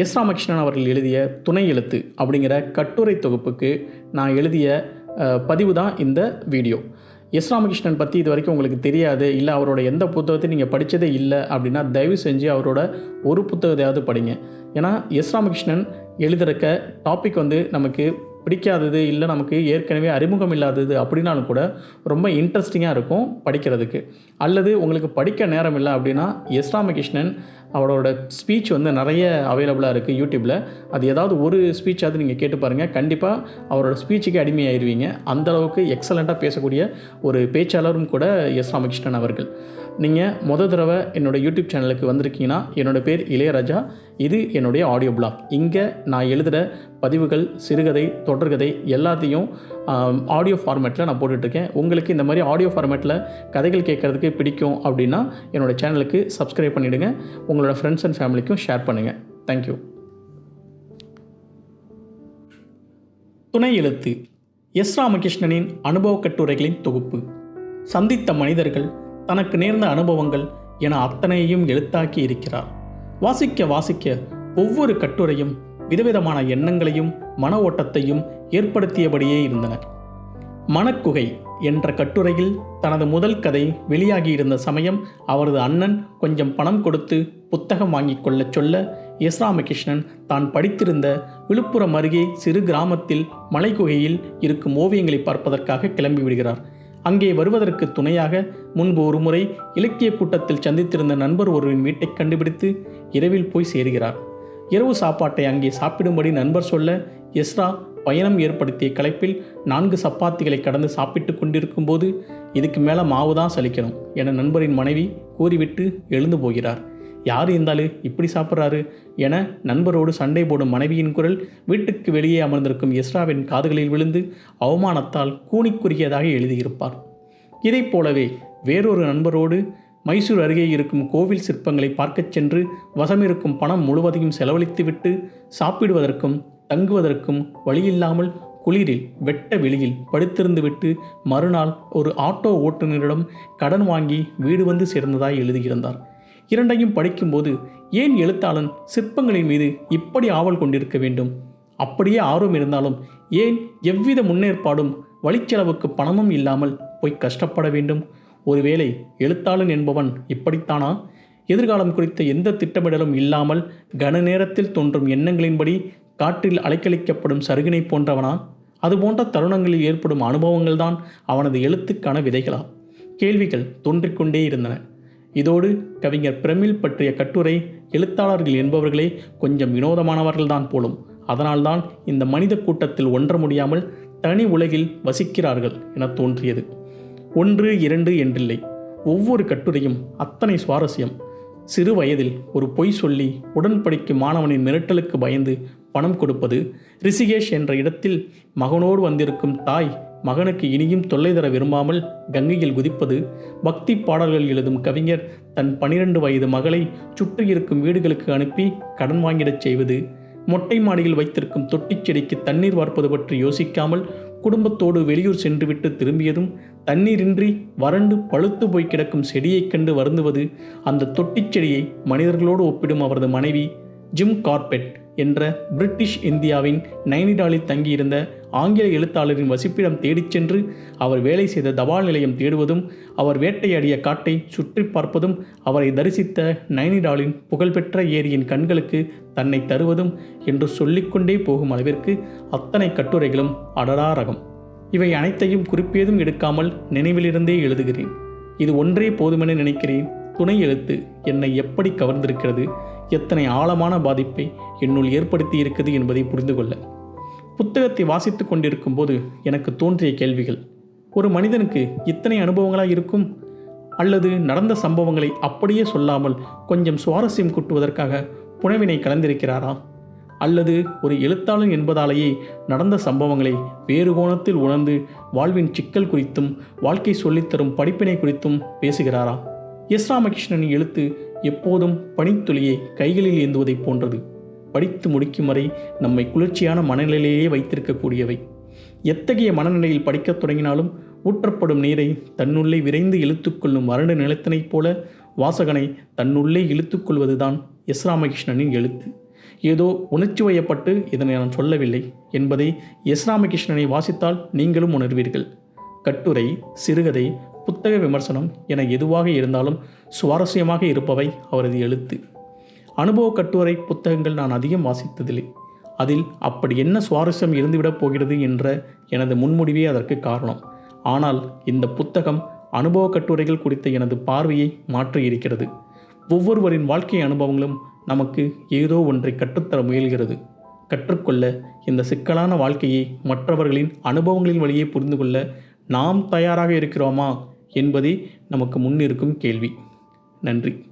S Ramakrishnan அவர்கள் எழுதிய துணை எழுத்து அப்படிங்கிற கட்டுரை தொகுப்புக்கு நான் எழுதிய பதிவு தான் இந்த வீடியோ. எஸ் ராமகிருஷ்ணன் பற்றி இது வரைக்கும் உங்களுக்கு தெரியாது இல்லை அவரோட எந்த புத்தகத்தையும் நீங்கள் படித்ததே இல்லை அப்படின்னா தயவு செஞ்சு அவரோட ஒரு புத்தகத்தையாவது படிங்க. ஏன்னா எஸ் ராமகிருஷ்ணன் எழுதுறக்க டாபிக் வந்து நமக்கு பிடிக்காதது இல்லை நமக்கு ஏற்கனவே அறிமுகம் இல்லாதது அப்படின்னாலும் கூட ரொம்ப இன்ட்ரெஸ்டிங்காக இருக்கும் படிக்கிறதுக்கு. அல்லது உங்களுக்கு படிக்க நேரம் இல்லை அப்படின்னா எஸ். ராமகிருஷ்ணன் அவரோட ஸ்பீச் வந்து நிறைய அவைலபிளாக இருக்குது யூடியூப்பில் அது ஏதாவது ஒரு ஸ்பீச்சாவது நீங்கள் கேட்டு பாருங்கள் கண்டிப்பாக அவரோட ஸ்பீச்சுக்கு அடிமையாயிருவீங்க அந்தளவுக்கு எக்ஸலண்ட்டாக பேசக்கூடிய ஒரு பேச்சாளரும் கூட எஸ். ராமகிருஷ்ணன் அவர்கள். நீங்கள் மொதல் தடவை என்னோடய யூடியூப் சேனலுக்கு வந்திருக்கீங்கன்னா என்னோடய பேர் இளையராஜா. இது என்னுடைய ஆடியோ பிளாக் இங்கே நான் எழுதுகிற பதிவுகள் சிறுகதை தொடர்கதை எல்லாத்தையும் ஆடியோ ஃபார்மேட்டில் நான் போட்டுட்ருக்கேன். உங்களுக்கு இந்த மாதிரி ஆடியோ ஃபார்மேட்டில் கதைகள் கேட்குறதுக்கு பிடிக்கும் அப்படின்னா என்னோடய சேனலுக்கு சப்ஸ்கிரைப் பண்ணிவிடுங்க உங்களோட ஃப்ரெண்ட்ஸ் அண்ட் ஃபேமிலிக்கும் ஷேர் பண்ணுங்கள் தேங்க்யூ துணை எழுத்து. எஸ் ராமகிருஷ்ணனின் அனுபவ கட்டுரைகளின் தொகுப்பு. சந்தித்த மனிதர்கள் தனக்கு நேர்ந்த அனுபவங்கள் என அத்தனையையும் எழுத்தாக்கி இருக்கிறார். வாசிக்க வாசிக்க ஒவ்வொரு கட்டுரையும் விதவிதமான எண்ணங்களையும் மன ஓட்டத்தையும் ஏற்படுத்தியபடியே இருந்தன. மணக்குகை என்ற கட்டுரையில் தனது முதல் கதை வெளியாகியிருந்த சமயம் அவரது அண்ணன் கொஞ்சம் பணம் கொடுத்து புத்தகம் வாங்கிக் கொள்ளச் சொல்ல எஸ் ராமகிருஷ்ணன் தான் படித்திருந்த விழுப்புரம் அருகே சிறு கிராமத்தில் மலைக்குகையில் இருக்கும் ஓவியங்களை பார்ப்பதற்காக கிளம்பி விடுகிறார். அங்கே வருவதற்கு துணையாக முன்பு ஒருமுறை இலக்கிய கூட்டத்தில் சந்தித்திருந்த நண்பர் ஒருவரின் வீட்டை கண்டுபிடித்து இரவில் போய் சேருகிறார். இரவு சாப்பாட்டை அங்கே சாப்பிடும்படி நண்பர் சொல்ல எஸ்ரா பயணம் ஏற்படுத்திய களைப்பில் நான்கு சப்பாத்திகளை கடந்து சாப்பிட்டு கொண்டிருக்கும்போது இதுக்கு மேலே மாவு தான் சலிக்கணும் என நண்பரின் மனைவி கூறிவிட்டு எழுந்து போகிறார். யார் இருந்தாலும் இப்படி சாப்பிட்றாரு என நண்பரோடு சண்டை போடும் மனைவியின் குரல் வீட்டுக்கு வெளியே அமர்ந்திருக்கும் எஸ்ராவின் காதுகளில் விழுந்து அவமானத்தால் கூனிக்குறுகியதாக எழுதியிருப்பார். இதைப் போலவே வேறொரு நண்பரோடு மைசூர் அருகே இருக்கும் கோவில் சிற்பங்களை பார்க்கச் சென்று வசமிருக்கும் பணம் முழுவதையும் செலவழித்துவிட்டு சாப்பிடுவதற்கும் தங்குவதற்கும் வழியில்லாமல் குளிரில் வெட்ட வெளியில் படுத்திருந்துவிட்டு மறுநாள் ஒரு ஆட்டோ ஓட்டுநரிடம் கடன் வாங்கி வீடு வந்து சேர்ந்ததாய் எழுதியிருந்தார். இரண்டையும் படிக்கும்போது ஏன் எழுத்தாளன் சிற்பங்களின் மீது இப்படி ஆவல் கொண்டிருக்க வேண்டும்? அப்படியே ஆர்வம் இருந்தாலும் ஏன் எவ்வித முன்னேற்பாடும் வழிச்செலவுக்கு பணமும் இல்லாமல் போய் கஷ்டப்பட வேண்டும்? ஒருவேளை எழுத்தாளன் என்பவன் இப்படித்தானா? எதிர்காலம் குறித்த எந்த திட்டமிடலும் இல்லாமல் கன நேரத்தில் தோன்றும் எண்ணங்களின்படி காற்றில் அலைக்கழிக்கப்படும் சருகினை போன்றவனா? அதுபோன்ற தருணங்களில் ஏற்படும் அனுபவங்கள்தான் அவனது எழுத்துக்கான விதைகளா? கேள்விகள் தோன்றிக்கொண்டே இருந்தன. இதோடு கவிஞர் பிரமிழ் பற்றிய கட்டுரை எழுத்தாளர்கள் என்பவர்களே கொஞ்சம் வினோதமானவர்கள்தான் போலும். அதனால்தான் இந்த மனித கூட்டத்தில் ஒன்ற முடியாமல் தனி உலகில் வசிக்கிறார்கள் என தோன்றியது. ஒன்று இரண்டு என்றில்லை. ஒவ்வொரு கட்டுரையும் அத்தனை சுவாரஸ்யம். சிறு வயதில் ஒரு பொய் சொல்லி உடன்படிக்கும் மாணவனின் மிரட்டலுக்கு பயந்து பணம் கொடுப்பது ரிஷிகேஷ் என்ற இடத்தில் மகனோடு வந்திருக்கும் தாய் மகனுக்கு இனியும் தொல்லை தர விரும்பாமல் கங்கையில் குதிப்பது பக்தி பாடல்கள் எழுதும் கவிஞர் தன் பனிரெண்டு வயது மகளை சுற்றி இருக்கும் வீடுகளுக்கு அனுப்பி கடன் வாங்கிடச் செய்வது மொட்டை மாடியில் வைத்திருக்கும் தொட்டிச் செடிக்கு தண்ணீர் வார்ப்பது பற்றி யோசிக்காமல் குடும்பத்தோடு வெளியூர் சென்றுவிட்டு திரும்பியதும் தண்ணீரின்றி வறண்டு பழுத்து போய் கிடக்கும் செடியைக் கண்டு வருந்துவது அந்த தொட்டிச் செடியை மனிதர்களோடு ஒப்பிடும் அவரது மனைவி ஜிம் கார்பெட் என்ற பிரிட்டிஷ் இந்தியாவின் நைனிடாலில் தங்கியிருந்த ஆங்கில எழுத்தாளரின் வசிப்பிடம் தேடிச் சென்று அவர் வேலை செய்த தபால் நிலையம் தேடுவதும் அவர் வேட்டையாடிய காட்டை சுற்றி பார்ப்பதும் அவரை தரிசித்த நைனிடாலின் புகழ்பெற்ற ஏரியின் கண்களுக்கு தன்னை தருவதும் என்று சொல்லிக்கொண்டே போகும் அளவிற்கு அத்தனை கட்டுரைகளும் அடடா ரகம். இவை அனைத்தையும் குறிப்பேதும் எடுக்காமல் நினைவிலிருந்தே எழுதுகிறேன். இது ஒன்றே போதுமென நினைக்கிறேன். துணை எழுத்து என்னை எப்படி கவர்ந்திருக்கிறது? எத்தனை ஆழமான பாதிப்பை என்னுள் ஏற்படுத்தி இருக்கிறது என்பதை புரிந்து கொள்ள புத்தகத்தை வாசித்து கொண்டிருக்கும் போது எனக்கு தோன்றிய கேள்விகள். ஒரு மனிதனுக்கு இத்தனை அனுபவங்களாக இருக்கும்? அல்லது நடந்த சம்பவங்களை அப்படியே சொல்லாமல் கொஞ்சம் சுவாரஸ்யம் கூட்டுவதற்காக புனவினை கலந்திருக்கிறாரா? அல்லது ஒரு எழுத்தாளன் என்பதாலேயே நடந்த சம்பவங்களை வேறு கோணத்தில் உணர்ந்து வாழ்வின் சிக்கல் குறித்தும் வாழ்க்கை சொல்லித்தரும் படிப்பினை குறித்தும் பேசுகிறாரா? எஸ். ராமகிருஷ்ணனின் எழுத்து எப்போதும் பனித்துளியை கைகளில் ஏந்துவதைப் போன்றது. படித்து முடிக்கும் வரை நம்மை குளிர்ச்சியான மனநிலையிலேயே வைத்திருக்கக்கூடியவை. எத்தகைய மனநிலையில் படிக்கத் தொடங்கினாலும் ஊற்றப்படும் நீரை தன்னுள்ளே விரைந்து இழுத்துக்கொள்ளும் வறண்ட நிலத்தினைப் போல வாசகனை தன்னுள்ளே இழுத்துக்கொள்வதுதான் எஸ் ராமகிருஷ்ணனின் எழுத்து. ஏதோ உணர்ச்சி வயப்பட்டு இதனை நான் சொல்லவில்லை என்பதை எஸ் ராமகிருஷ்ணனை வாசித்தால் நீங்களும் உணர்வீர்கள். கட்டுரை சிறுகதை புத்தக விமர்சனம் என எதுவாக இருந்தாலும் சுவாரஸ்யமாக இருப்பவை அவரது எழுத்து. அனுபவ கட்டுரை புத்தகங்கள் நான் அதிகம் வாசித்ததில்லை. அதில் அப்படி என்ன சுவாரஸ்யம் இருந்துவிடப் போகிறது என்ற எனது முன்முடிவே அதற்கு காரணம். ஆனால் இந்த புத்தகம் அனுபவ கட்டுரைகள் குறித்த எனது பார்வையை மாற்றியிருக்கிறது ஒவ்வொருவரின் வாழ்க்கை அனுபவங்களும் நமக்கு ஏதோ ஒன்றை கற்றுத்தர முயல்கிறது. கற்றுக்கொள்ள இந்த சிக்கலான வாழ்க்கையை மற்றவர்களின் அனுபவங்களின் வழியே புரிந்து கொள்ள நாம் தயாராக இருக்கிறோமா என்பதே நமக்கு முன்னிருக்கும் கேள்வி. நன்றி.